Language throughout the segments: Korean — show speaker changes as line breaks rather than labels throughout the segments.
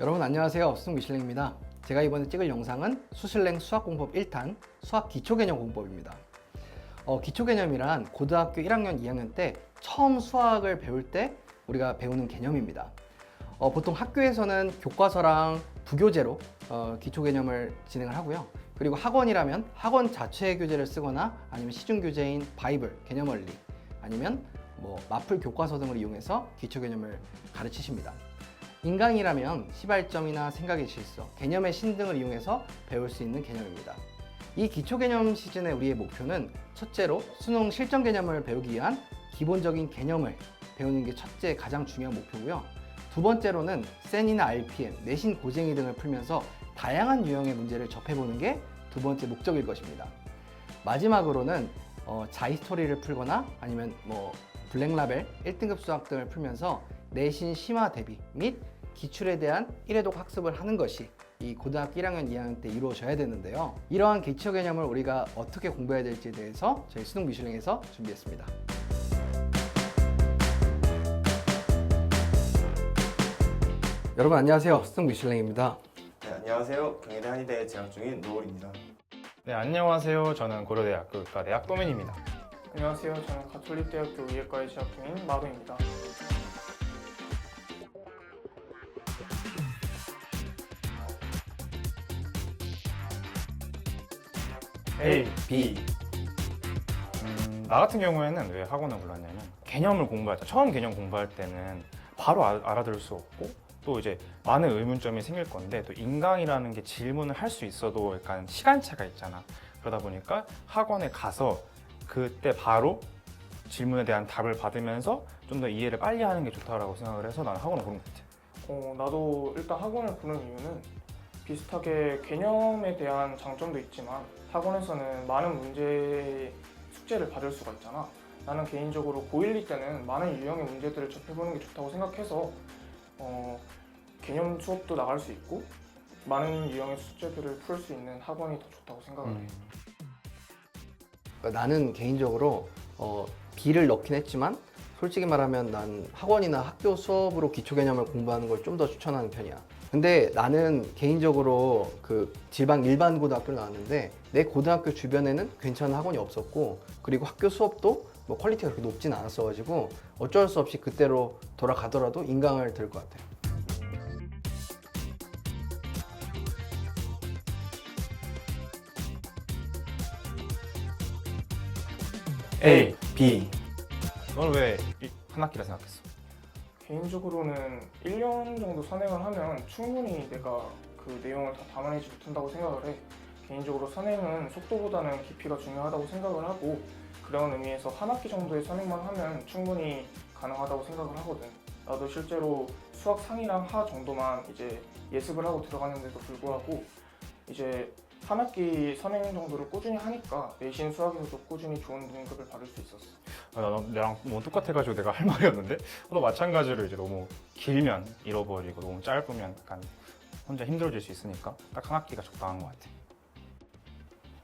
여러분 안녕하세요. 수능 미슐랭입니다. 제가 이번에 찍을 영상은 수실랭 수학공법 1탄 수학 기초개념 공법입니다. 어, 기초개념이란 고등학교 1학년, 2학년 때 처음 수학을 배울 때 우리가 배우는 개념입니다. 어, 보통 학교에서는 교과서랑 부교재로 어, 기초개념을 진행을 하고요. 그리고 학원이라면 학원 자체 교재를 쓰거나 아니면 시중 교재인 바이블, 개념원리 아니면 뭐 마플 교과서 등을 이용해서 기초개념을 가르치십니다. 인강이라면 시발점이나 생각의 실수, 개념의 신 등을 이용해서 배울 수 있는 개념입니다. 이 기초 개념 시즌의 우리의 목표는 첫째로 수능 실전 개념을 배우기 위한 기본적인 개념을 배우는 게 첫째 가장 중요한 목표고요. 두 번째로는 센이나 RPM, 내신 고쟁이 등을 풀면서 다양한 유형의 문제를 접해보는 게 두 번째 목적일 것입니다. 마지막으로는 어, 자히스토리를 풀거나 아니면 뭐 블랙라벨 1등급 수학 등을 풀면서 내신 심화 대비 및 기출에 대한 1회독 학습을 하는 것이 이 고등학교 1학년, 2학년 때 이루어져야 되는데요. 이러한 기초 개념을 우리가 어떻게 공부해야 될지에 대해서 저희 수능 미슐랭에서 준비했습니다. 여러분 안녕하세요. 수능 미슐랭입니다.
네, 안녕하세요. 경희대 한의대에 재학 중인 노을입니다.
네, 안녕하세요. 저는 고려대학교 의과대 학 도민입니다.
안녕하세요. 저는 가톨릭대학교 의예과에 재학 중인 마루입니다.
A, B. 음, 나 같은 경우에는 왜 학원을 골랐냐면 개념을 공부할 때 처음 개념 공부할 때는 바로 아- 알아들을 수 없고 또 이제 많은 의문점이 생길 건데 또 인강이라는 게 질문을 할 수 있어도 약간 시간차가 있잖아. 그러다 보니까 학원에 가서 그때 바로 질문에 대한 답을 받으면서 좀 더 이해를 빨리 하는 게 좋다라고 생각을 해서 나는 학원을 고른 것 같아.
어, 나도 일단 학원을 고른 이유는 비슷하게 개념에 대한 장점도 있지만 학원에서는 많은 문제 숙제를 받을 수가 있잖아. 나는 개인적으로 고1, 2 때는 많은 유형의 문제들을 접해보는 게 좋다고 생각해서 어, 개념 수업도 나갈 수 있고 많은 유형의 숙제들을 풀 수 있는 학원이 더 좋다고 생각을 해.
음.
나는 개인적으로 어, B를 넣긴 했지만 솔직히 말하면 난 학원이나 학교 수업으로 기초 개념을 공부하는 걸 좀 더 추천하는 편이야. 근데 나는 개인적으로 그 지방 일반 고등학교를 나왔는데 내 고등학교 주변에는 괜찮은 학원이 없었고 그리고 학교 수업도 뭐 퀄리티가 그렇게 높진 않았어가지고 어쩔 수 없이 그때로 돌아가더라도 인강을 들을 것 같아.
A, B. 너는 왜 이- 한 학기라 생각했어?
개인적으로는 1년 정도 선행을 하면 충분히 내가 그 내용을 다 담아내지 못한다고 생각을 해. 개인적으로 선행은 속도보다는 깊이가 중요하다고 생각을 하고 그런 의미에서 한 학기 정도의 선행만 하면 충분히 가능하다고 생각을 하거든. 나도 실제로 수학 상이랑 하 정도만 이제 예습을 하고 들어갔는데도 불구하고 이제 한 학기 선행 정도를 꾸준히 하니까 내신 수학에서도 꾸준히 좋은 등급을 받을 수 있었어.
아, 나, 너, 나랑 너무 똑같아가지고 내가 할 말이었는데 너 마찬가지로 이제 너무 길면 잃어버리고 너무 짧으면 약간 혼자 힘들어질 수 있으니까 딱 한 학기가 적당한 것 같아.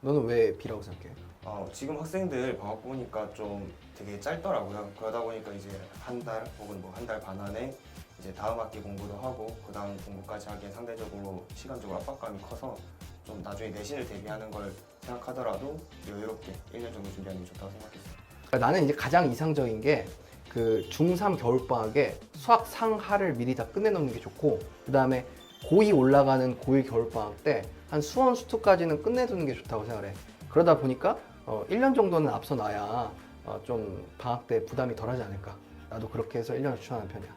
너는 왜 B라고 생각해?
어, 지금 학생들 방학 보니까 좀 되게 짧더라고요. 그러다 보니까 이제 한 달 혹은 뭐 한 달 반 안에 이제 다음 학기 공부도 하고 그 다음 공부까지 하기엔 상대적으로 시간적으로 압박감이 커서 좀 나중에 내신을 대비하는 걸 생각하더라도 여유롭게 1년 정도 준비하는 게 좋다고 생각했어요.
그러니까 나는 이제 가장 이상적인 게 그 중3 겨울방학에 수학 상하를 미리 다 끝내놓는 게 좋고 그 다음에 고2 올라가는 고1 겨울방학 때 한 수원 수투까지는 끝내두는 게 좋다고 생각해. 그러다 보니까 어, 1년 정도는 앞서 놔야 어, 좀 방학 때 부담이 덜하지 않을까. 나도 그렇게 해서 1년을 추천하는 편이야.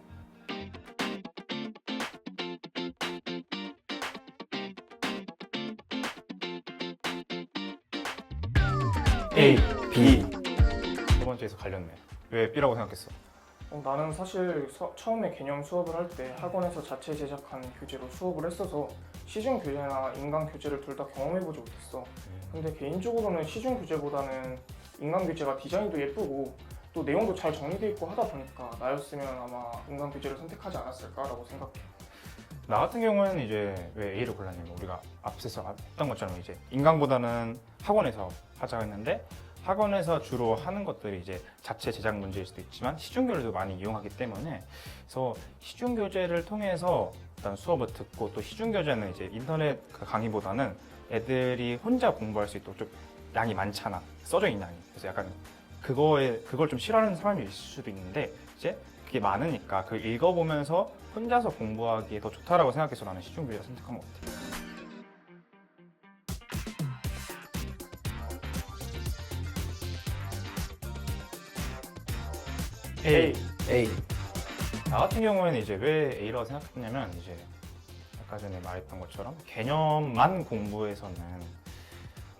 A, B. 두 번째에서 갈렸네. 왜 B라고 생각했어?
어, 나는 사실 서- 처음에 개념 수업을 할 때 학원에서 자체 제작한 교재로 수업을 했어서 시중 교재나 인강 교재를 둘 다 경험해보지 못했어. 근데 개인적으로는 시중 교재보다는 인강 교재가 디자인도 예쁘고 또 내용도 잘 정리되어 있고 하다 보니까 나였으면 아마 인강 교재를 선택하지 않았을까라고 생각해.
나 같은 경우에는 이제 왜 A를 골랐냐면 우리가 앞서서 했던 것처럼 이제 인강보다는 학원에서 하자 했는데 학원에서 주로 하는 것들이 이제 자체 제작 문제일 수도 있지만 시중 교재도 많이 이용하기 때문에 그래서 시중 교재를 통해서 일단 수업을 듣고 또 시중 교재는 이제 인터넷 그 강의보다는 애들이 혼자 공부할 수 있도록 좀 양이 많잖아 써져 있는 양이 그래서 약간 그거에 그걸 좀 싫어하는 사람이 있을 수도 있는데 이제 그게 많으니까 그 읽어보면서 혼자서 공부하기에 더 좋다라고 생각해서 나는 시중 교재를 선택한 것 같아.
A.
A.
나 같은 경우에는 이제 왜 A라고 생각했냐면 이제 아까 전에 말했던 것처럼 개념만 공부해서는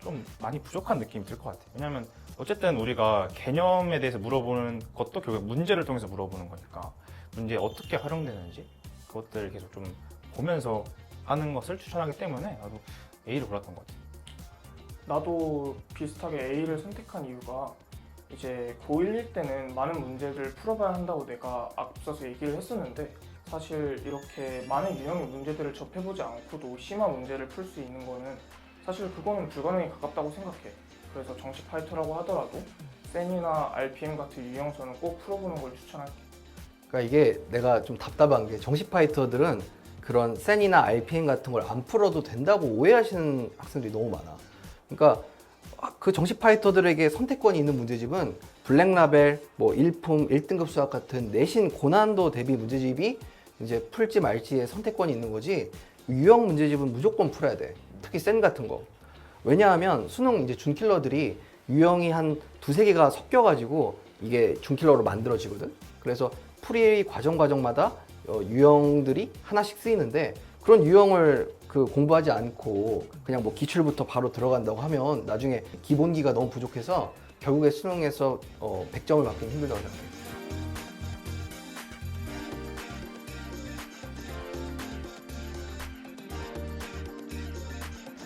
좀 많이 부족한 느낌이 들 것 같아요. 왜냐하면 어쨌든 우리가 개념에 대해서 물어보는 것도 결국 문제를 통해서 물어보는 거니까 문제에 어떻게 활용되는지 그것들을 계속 좀 보면서 하는 것을 추천하기 때문에 나도 A를 골랐던 것 같아요.
나도 비슷하게 A를 선택한 이유가 이제 고1일 때는 많은 문제를 풀어봐야 한다고 내가 앞서서 얘기를 했었는데 사실 이렇게 많은 유형의 문제들을 접해보지 않고도 심한 문제를 풀 수 있는 거는 사실 그거는 불가능에 가깝다고 생각해. 그래서 정식 파이터라고 하더라도 센이나 RPM 같은 유형서는 꼭 풀어보는 걸 추천할게.
그러니까 이게 내가 좀 답답한 게 정식 파이터들은 그런 센이나 RPM 같은 걸 안 풀어도 된다고 오해하시는 학생들이 너무 많아. 그러니까 그 정식 파이터들에게 선택권이 있는 문제집은 블랙라벨, 뭐 일품, 1등급 수학 같은 내신 고난도 대비 문제집이 이제 풀지 말지의 선택권이 있는 거지 유형 문제집은 무조건 풀어야 돼. 특히 센 같은 거. 왜냐하면 수능 이제 준킬러들이 유형이 한 두세 개가 섞여가지고 이게 준킬러로 만들어지거든. 그래서 풀이 과정 과정마다 어, 유형들이 하나씩 쓰이는데 그런 유형을 그 공부하지 않고 그냥 뭐 기출부터 바로 들어간다고 하면 나중에 기본기가 너무 부족해서 결국에 수능에서 어, 100점을 받기는 힘들다고 생각해.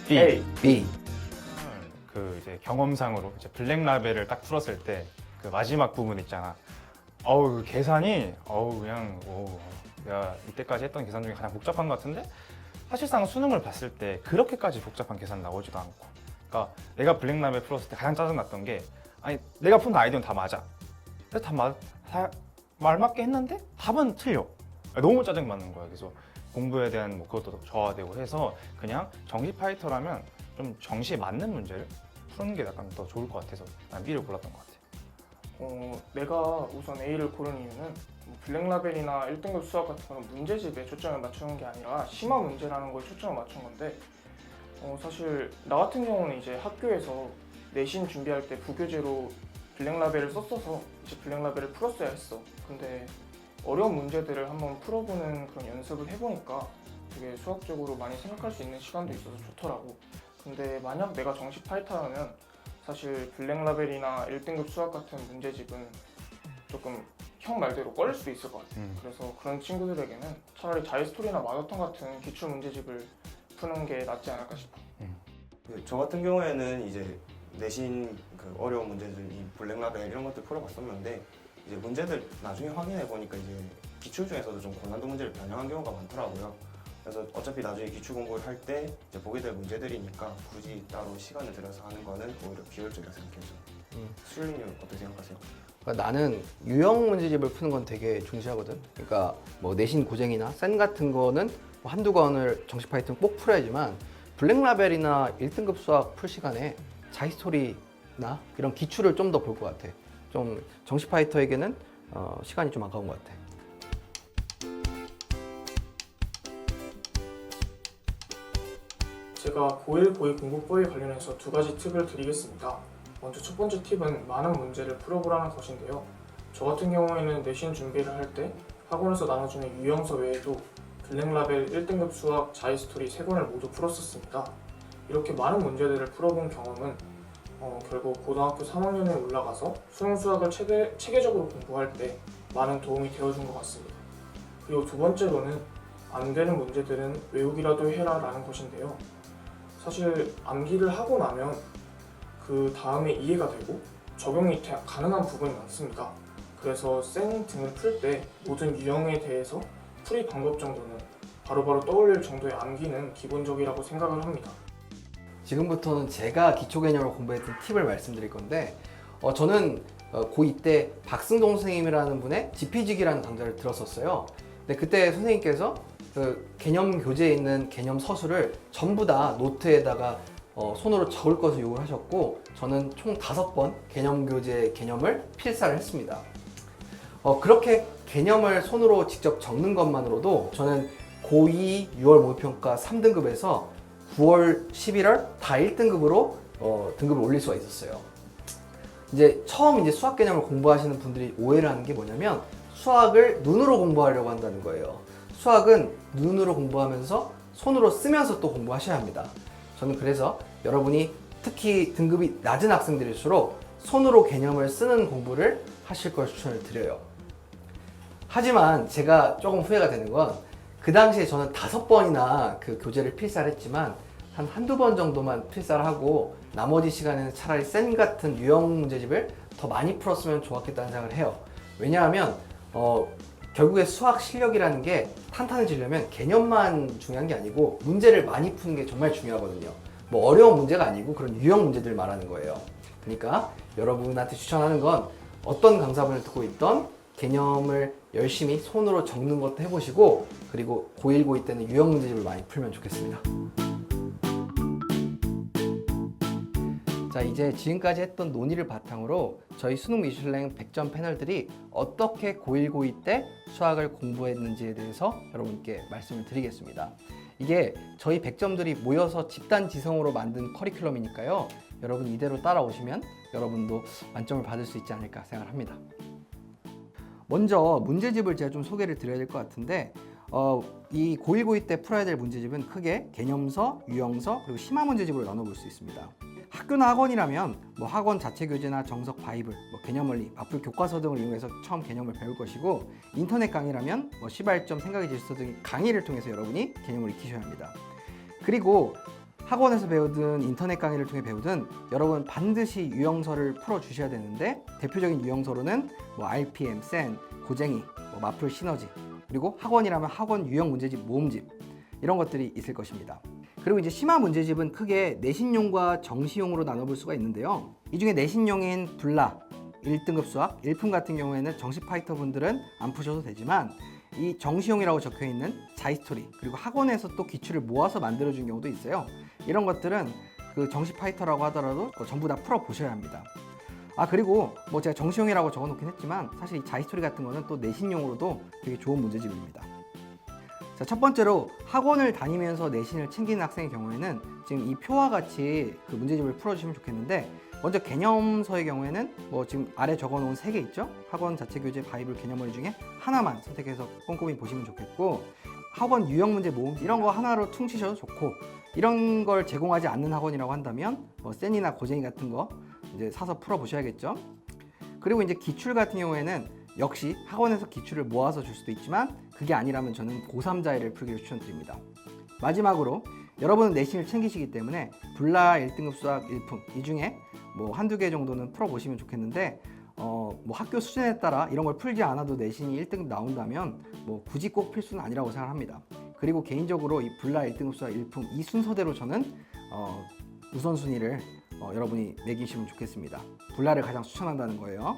B.
B.
그 이제 경험상으로 이제 블랙 라벨을 딱 풀었을 때 그 마지막 부분 있잖아. 어우 그 계산이 어우 그냥 오 내가 이때까지 했던 계산 중에 가장 복잡한 것 같은데 사실상 수능을 봤을 때 그렇게까지 복잡한 계산 나오지도 않고. 그러니까 내가 블랙 라벨 풀었을 때 가장 짜증 났던 게 아니 내가 푼 아이디어는 다 맞아. 근데 다 맞, 다 말맞게 했는데 답은 틀려. 너무 짜증 받는 거야. 그래서 공부에 대한 뭐 그것도 저하되고 해서 그냥 정시 파이터라면 좀 정시에 맞는 문제를 푸는 게 약간 더 좋을 것 같아서 난 B를 골랐던 것 같아.
어, 내가 우선 A를 고른 이유는 뭐 블랙라벨이나 1등급 수학 같은 거는 문제집에 초점을 맞추는 게 아니라 심화 문제라는 거에 초점을 맞춘 건데 어, 사실 나 같은 경우는 이제 학교에서 내신 준비할 때 부교재로 블랙라벨을 썼어서 이제 블랙라벨을 풀었어야 했어. 근데 어려운 문제들을 한번 풀어보는 그런 연습을 해보니까 되게 수학적으로 많이 생각할 수 있는 시간도 있어서 좋더라고. 근데 만약 내가 정식 파이터라면 사실 블랙라벨이나 1등급 수학 같은 문제집은 조금 형 말대로 꺼릴 수도 있을 것 같아.
음.
그래서 그런 친구들에게는 차라리 자이스토리나 마더턴 같은 기출 문제집을 푸는 게 낫지 않을까 싶어.
그저 같은 경우에는 이제 내신 그 어려운 문제들, 이 블랙라벨 이런 것들 풀어봤었는데 이제 문제들 나중에 확인해 보니까 이제 기출 중에서도 좀 고난도 문제를 변형한 경우가 많더라고요. 그래서 어차피 나중에 기출 공부를 할 때 이제 보게 될 문제들이니까 굳이 따로 시간을 들여서 하는 거는 오히려 비효율적이라 생각해요.
음.
수율님 어떻게 생각하세요?
그러니까 나는 유형 문제집을 푸는 건 되게 중시하거든. 그러니까 뭐 내신 고쟁이나 센 같은 거는 뭐 한두 권을 정식 파이터는 꼭 풀어야지만 블랙라벨이나 1등급 수학 풀 시간에 자이스토리나 이런 기출을 좀 더 볼 것 같아. 좀 정식 파이터에게는 어, 시간이 좀 아까운 것 같아.
제가 고1, 고2 공부법에 관련해서 두 가지 팁을 드리겠습니다. 먼저 첫 번째 팁은 많은 문제를 풀어보라는 것인데요. 저 같은 경우에는 내신 준비를 할 때 학원에서 나눠주는 유형서 외에도 블랙라벨 1등급 수학 자이스토리 세 권을 모두 풀었었습니다. 이렇게 많은 문제들을 풀어본 경험은 어, 결국 고등학교 3학년에 올라가서 수능 수학을 체계, 체계적으로 공부할 때 많은 도움이 되어준 것 같습니다. 그리고 두 번째로는 안 되는 문제들은 외우기라도 해라 라는 것인데요. 사실 암기를 하고 나면 그 다음에 이해가 되고 적용이 되- 가능한 부분이 많습니다. 그래서 생 등을 풀 때 모든 유형에 대해서 풀이 방법 정도는 바로바로 떠올릴 정도의 암기는 기본적이라고 생각을 합니다.
지금부터는 제가 기초 개념을 공부했던 팁을 말씀드릴 건데 어, 저는 어, 고2 때 박승동 선생님이라는 분의 지피지기라는 강좌를 들었었어요. 근데 그때 선생님께서 그 개념 교재에 있는 개념 서술을 전부 다 노트에다가 어, 손으로 적을 것을 요구를 하셨고 저는 총 다섯 번 개념 교재 개념을 필사를 했습니다. 어, 그렇게 개념을 손으로 직접 적는 것만으로도 저는 고2 6월 모의평가 3등급에서 9월 11월 다 1등급으로 어, 등급을 올릴 수가 있었어요. 이제 처음 이제 수학 개념을 공부하시는 분들이 오해를 하는 게 뭐냐면 수학을 눈으로 공부하려고 한다는 거예요. 수학은 눈으로 공부하면서 손으로 쓰면서 또 공부하셔야 합니다. 저는 그래서 여러분이 특히 등급이 낮은 학생들일수록 손으로 개념을 쓰는 공부를 하실 걸 추천을 드려요. 하지만 제가 조금 후회가 되는 건 그 당시에 저는 다섯 번이나 그 교재를 필사를 했지만 한 한두 번 정도만 필사를 하고 나머지 시간에는 차라리 쌤 같은 유형 문제집을 더 많이 풀었으면 좋았겠다는 생각을 해요. 왜냐하면 어, 결국에 수학 실력이라는 게 탄탄해지려면 개념만 중요한 게 아니고 문제를 많이 푸는 게 정말 중요하거든요. 뭐 어려운 문제가 아니고 그런 유형 문제들 말하는 거예요. 그러니까 여러분한테 추천하는 건 어떤 강사분을 듣고 있던 개념을 열심히 손으로 적는 것도 해보시고 그리고 고1, 고2 때는 유형 문제집을 많이 풀면 좋겠습니다. 자 이제 지금까지 했던 논의를 바탕으로 저희 수능 미슐랭 100점 패널들이 어떻게 고1, 고2 때 수학을 공부했는지에 대해서 여러분께 말씀을 드리겠습니다. 이게 저희 100점들이 모여서 집단 지성으로 만든 커리큘럼이니까요. 여러분 이대로 따라오시면 여러분도 만점을 받을 수 있지 않을까 생각합니다. 먼저 문제집을 제가 좀 소개를 드려야 될 것 같은데 어, 이 고1, 고2 때 풀어야 될 문제집은 크게 개념서, 유형서, 그리고 심화 문제집으로 나눠볼 수 있습니다. 학교나 학원이라면 뭐 학원 자체 교재나 정석 바이블, 뭐 개념 원리, 앞으로 교과서 등을 이용해서 처음 개념을 배울 것이고 인터넷 강의라면 뭐 시발점, 생각의 질서 등 강의를 통해서 여러분이 개념을 익히셔야 합니다. 그리고 학원에서 배우든 인터넷 강의를 통해 배우든 여러분 반드시 유형서를 풀어 주셔야 되는데 대표적인 유형서로는 뭐 RPM, 센, 고쟁이, 뭐 마플 시너지 그리고 학원이라면 학원 유형 문제집 모음집 이런 것들이 있을 것입니다. 그리고 이제 심화 문제집은 크게 내신용과 정시용으로 나눠볼 수가 있는데요. 이 중에 내신용인 불라 1등급 수학, 1품 같은 경우에는 정시 파이터 분들은 안 푸셔도 되지만 이 정시용이라고 적혀 있는 자이스토리 그리고 학원에서 또 기출을 모아서 만들어 준 경우도 있어요. 이런 것들은 그 정시 파이터라고 하더라도 전부 다 풀어 보셔야 합니다. 아 그리고 뭐 제가 정시용이라고 적어놓긴 했지만 사실 이 자이스토리 같은 거는 또 내신용으로도 되게 좋은 문제집입니다. 자, 첫 번째로 학원을 다니면서 내신을 챙기는 학생의 경우에는 지금 이 표와 같이 그 문제집을 풀어주시면 좋겠는데 먼저 개념서의 경우에는 뭐 지금 아래 적어놓은 세 개 있죠? 학원 자체 교재 바이블 개념원리 중에 하나만 선택해서 꼼꼼히 보시면 좋겠고 학원 유형 문제 모음 이런 거 하나로 퉁치셔도 좋고 이런 걸 제공하지 않는 학원이라고 한다면 뭐 센이나 고쟁이 같은 거 이제 사서 풀어 보셔야겠죠. 그리고 이제 기출 같은 경우에는 역시 학원에서 기출을 모아서 줄 수도 있지만 그게 아니라면 저는 고3 자해를 풀기를 추천드립니다. 마지막으로 여러분은 내신을 챙기시기 때문에 불라 1등급 수학 1품 이 중에 뭐 한두 개 정도는 풀어보시면 좋겠는데 어, 뭐 학교 수준에 따라 이런 걸 풀지 않아도 내신이 1등급 나온다면 뭐 굳이 꼭 필수는 아니라고 생각합니다. 그리고 개인적으로 이 불라 1등급 수학 1품 이 순서대로 저는 어, 우선순위를 어, 여러분이 매기시면 좋겠습니다. 불라를 가장 추천한다는 거예요.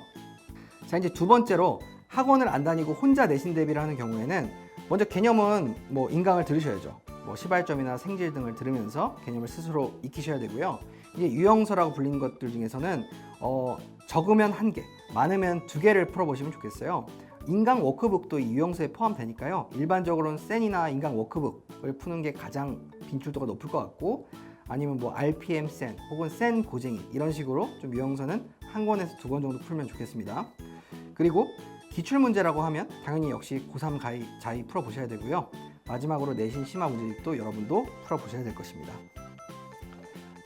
자 이제 두 번째로 학원을 안 다니고 혼자 내신 대비를 하는 경우에는 먼저 개념은 뭐 인강을 들으셔야죠. 뭐 시발점이나 생질 등을 들으면서 개념을 스스로 익히셔야 되고요. 이제 유형서라고 불리는 것들 중에서는 어, 적으면 한 개, 많으면 두 개를 풀어보시면 좋겠어요. 인강 워크북도 이 유형서에 포함되니까요. 일반적으로는 센이나 인강 워크북을 푸는 게 가장 빈출도가 높을 것 같고 아니면 뭐 RPM 센 혹은 센 고쟁이 이런 식으로 좀 유형서는 한 권에서 두 권 정도 풀면 좋겠습니다. 그리고 기출 문제라고 하면 당연히 역시 고3 가이 자이 풀어보셔야 되고요. 마지막으로 내신 심화 문제집도 여러분도 풀어보셔야 될 것입니다.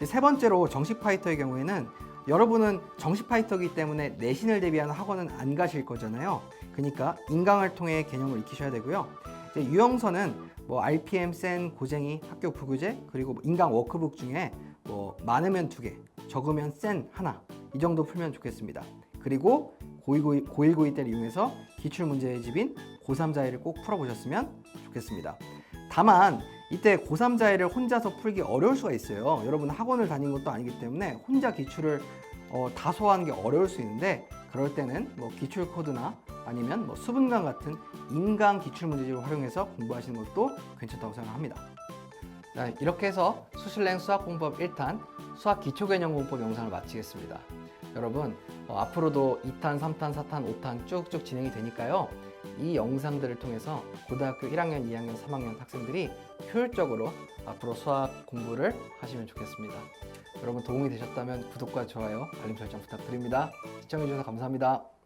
세 번째로 정식 파이터의 경우에는 여러분은 정식 파이터이기 때문에 내신을 대비하는 학원은 안 가실 거잖아요. 그러니까 인강을 통해 개념을 익히셔야 되고요. 유형서는 뭐 RPM, 센, 고쟁이, 학교 부교재 그리고 뭐 인강 워크북 중에 뭐 많으면 두 개, 적으면 센 하나 이 정도 풀면 좋겠습니다. 그리고 고1, 고1, 고2 때를 이용해서 기출 문제의 집인 고3 자해를 꼭 풀어보셨으면 좋겠습니다. 다만 이때 고3 자해를 혼자서 풀기 어려울 수가 있어요. 여러분 학원을 다닌 것도 아니기 때문에 혼자 기출을 어, 다 소화하는 게 어려울 수 있는데 그럴 때는 뭐 기출 코드나 아니면 뭐 수분강 같은 인강 기출 문제집을 활용해서 공부하시는 것도 괜찮다고 생각합니다. 자, 이렇게 해서 수실랭 수학 공법 1탄 수학 기초 개념 공법 영상을 마치겠습니다. 여러분 어, 앞으로도 2탄, 3탄, 4탄, 5탄 쭉쭉 진행이 되니까요. 이 영상들을 통해서 고등학교 1학년, 2학년, 3학년 학생들이 효율적으로 앞으로 수학 공부를 하시면 좋겠습니다. 여러분 도움이 되셨다면 구독과 좋아요, 알림 설정 부탁드립니다. 시청해주셔서 감사합니다.